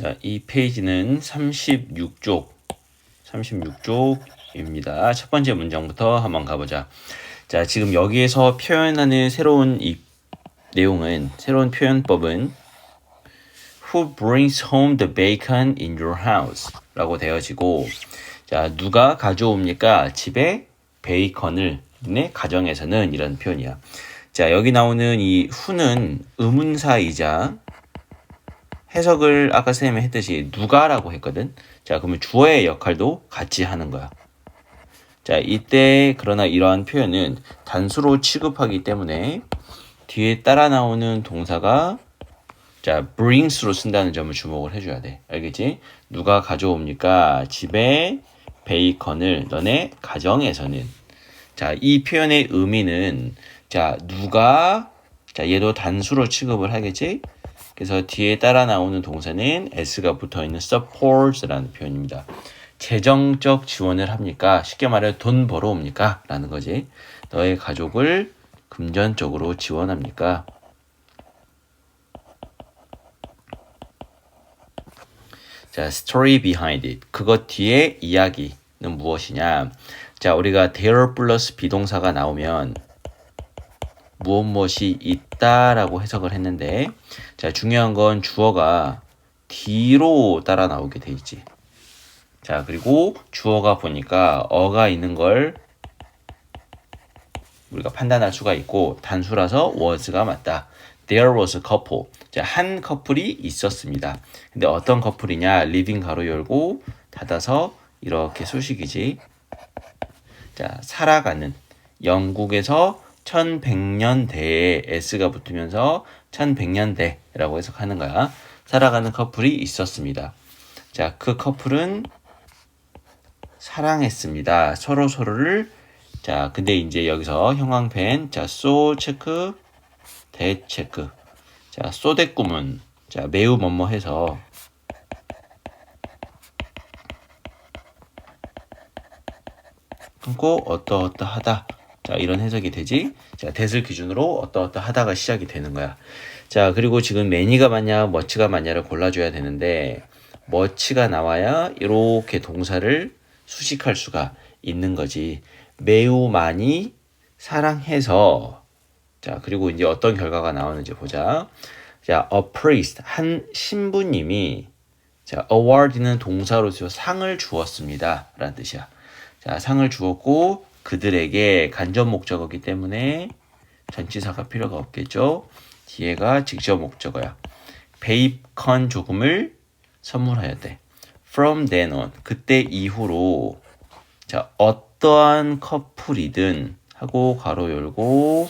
자, 이 페이지는 36쪽, 36쪽입니다. 첫 번째 문장부터 한번 가보자. 자, 지금 여기에서 표현하는 새로운 이 내용은, 새로운 표현법은 Who brings home the bacon in your house? 라고 되어지고, 자, 누가 가져옵니까? 집에 베이컨을, 네, 가정에서는 이런 표현이야. 자, 여기 나오는 이 who는 의문사이자 해석을 아까 선생님이 했듯이 누가라고 했거든. 자, 그러면 주어의 역할도 같이 하는 거야. 자, 이때 그러나 이러한 표현은 단수로 취급하기 때문에 뒤에 따라 나오는 동사가 자, brings로 쓴다는 점을 주목을 해줘야 돼. 알겠지? 누가 가져옵니까? 집에 베이컨을 너네 가정에서는. 자, 이 표현의 의미는 자, 누가 자, 얘도 단수로 취급을 하겠지? 그래서 뒤에 따라 나오는 동사는 s가 붙어 있는 support라는 표현입니다. 재정적 지원을 합니까? 쉽게 말해 돈 벌어 옵니까? 라는 거지. 너의 가족을 금전적으로 지원합니까? 자, story behind it. 그것 뒤에 이야기는 무엇이냐? 자, 우리가 there 플러스 비동사가 나오면 무엇 무엇이 있다라고 해석을 했는데 자, 중요한 건 주어가 뒤로 따라 나오게 돼 있지. 자, 그리고 주어가 보니까 어가 있는 걸 우리가 판단할 수가 있고 단수라서 was가 맞다. There was a couple. 자, 한 커플이 있었습니다. 근데 어떤 커플이냐? living 가로 열고 닫아서 이렇게 소식이지. 자, 살아가는 영국에서 1100년대에 s가 붙으면서 1100년대라고 해석하는 거야. 살아가는 커플이 있었습니다. 자, 그 커플은 사랑했습니다. 서로 서로를 자, 근데 이제 여기서 형광펜 자, 소 체크 대 체크. 자, 소대 꿈은 자, 매우 뭐뭐 해서 끊고 어떠어떠하다. 자, 이런 해석이 되지. 자, 대을 기준으로 어떠어떠 하다가 시작이 되는 거야. 자, 그리고 지금 매니가 맞냐, 머치가 맞냐를 골라줘야 되는데, 머치가 나와야 이렇게 동사를 수식할 수가 있는 거지. 매우 많이 사랑해서, 자, 그리고 이제 어떤 결과가 나오는지 보자. 자, a priest, 한 신부님이, 자, award는 동사로서 상을 주었습니다. 라는 뜻이야. 자, 상을 주었고, 그들에게 간접 목적어기 때문에 전치사가 필요가 없겠죠. 뒤에가 직접 목적어야. 베이컨 조금을 선물하였대. From then on. 그때 이후로 자, 어떠한 커플이든 하고 가로 열고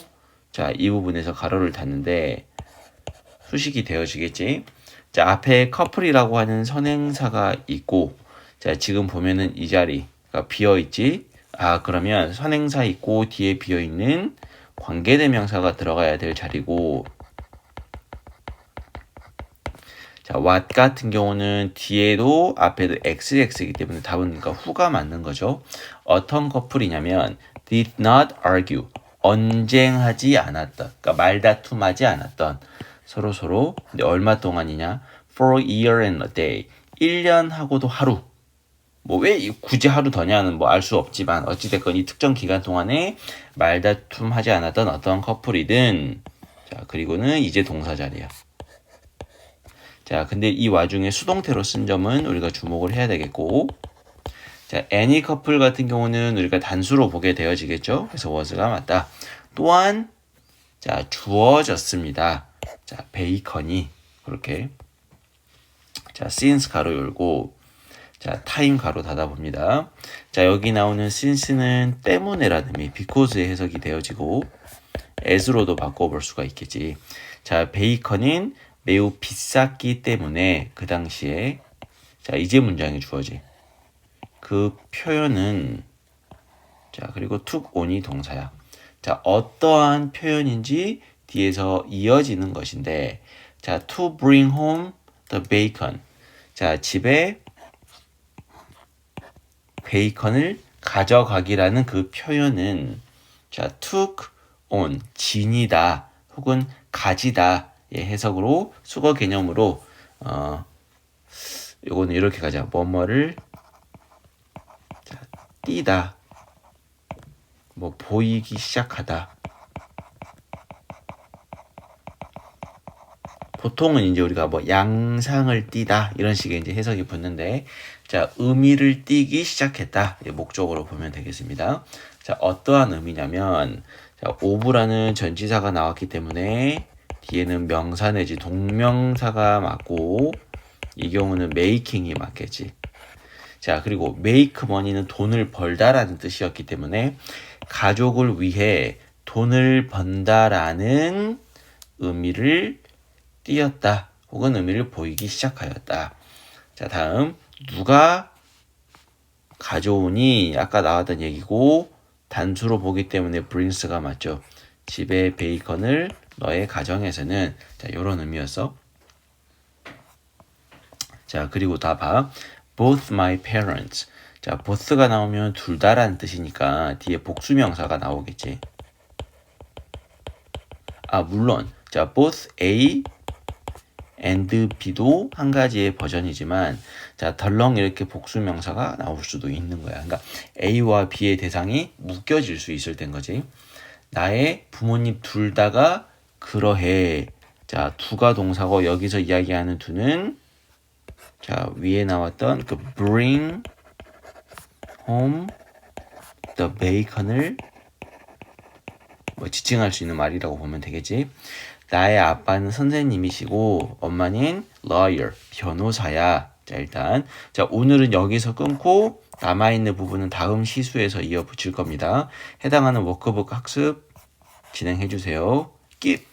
자, 이 부분에서 가로를 닫는데 수식이 되어지겠지. 자, 앞에 커플이라고 하는 선행사가 있고 자, 지금 보면은 이 자리가 비어 있지. 아, 그러면 선행사 있고 뒤에 비어 있는 관계대명사가 들어가야 될 자리고. 자, what 같은 경우는 뒤에도 앞에도 xx이기 때문에 답은 그러니까 후가 맞는 거죠. 어떤 커플이냐면 did not argue. 언쟁하지 않았던 그러니까 말다툼하지 않았던 서로 서로. 근데 얼마 동안이냐? for a year and a day. 1년 하고도 하루 뭐 왜 굳이 하루 더냐는 뭐 알 수 없지만 어찌됐건 이 특정 기간 동안에 말다툼하지 않았던 어떤 커플이든 자 그리고는 이제 동사 자리야. 자, 근데 이 와중에 수동태로 쓴 점은 우리가 주목을 해야 되겠고, 자, any 커플 같은 경우는 우리가 단수로 보게 되어지겠죠. 그래서 was가 맞다. 또한, 자, 주어졌습니다. 자, 베이컨이, 그렇게. 자, since 가로 열고, 자, 타임 가로 닫아봅니다. 자, 여기 나오는 since는 때문에라는 의미, because의 해석이 되어지고, as로도 바꿔볼 수가 있겠지. 자, 베이컨인 매우 비쌌기 때문에 그 당시에 자 이제 문장이 주어지 그 표현은 자 그리고 took on이 동사야 자 어떠한 표현인지 뒤에서 이어지는 것인데 자 to bring home the bacon 자 집에 베이컨을 가져가기라는 그 표현은 자 took on 진이다 혹은 가지다 예, 해석으로 수거 개념으로 어, 요거는 이렇게 가자. 뭐뭐를 자, 띄다. 뭐 보이기 시작하다. 보통은 이제 우리가 뭐 양상을 띠다 이런 식의 이제 해석이 붙는데 자 의미를 띠기 시작했다 이 목적으로 보면 되겠습니다. 자 어떠한 의미냐면 자 오브라는 전치사가 나왔기 때문에 뒤에는 명사 내지 동명사가 맞고 이 경우는 making이 맞겠지. 자 그리고 make money는 돈을 벌다라는 뜻이었기 때문에 가족을 위해 돈을 번다라는 의미를 띄었다 혹은 의미를 보이기 시작하였다. 자, 다음 누가 가져오니 아까 나왔던 얘기고 단수로 보기 때문에 brings가 맞죠. 집에 베이컨을 너의 가정에서는 자, 요런 의미였어. 자, 그리고 다 봐. both my parents. 자, both가 나오면 둘 다라는 뜻이니까 뒤에 복수 명사가 나오겠지. 아, 물론 자, both A and B도 한 가지의 버전이지만 자 덜렁 이렇게 복수 명사가 나올 수도 있는 거야. 그러니까 A와 B의 대상이 묶여질 수 있을 땐 거지. 나의 부모님 둘 다가 그러해. 자 두가 동사고 여기서 이야기하는 두는 자 위에 나왔던 그 bring home the bacon을 뭐 지칭할 수 있는 말이라고 보면 되겠지. 나의 아빠는 선생님이시고 엄마는 lawyer 변호사야. 자 일단 자 오늘은 여기서 끊고 남아 있는 부분은 다음 시수에서 이어 붙일 겁니다. 해당하는 워크북 학습 진행해 주세요. 깁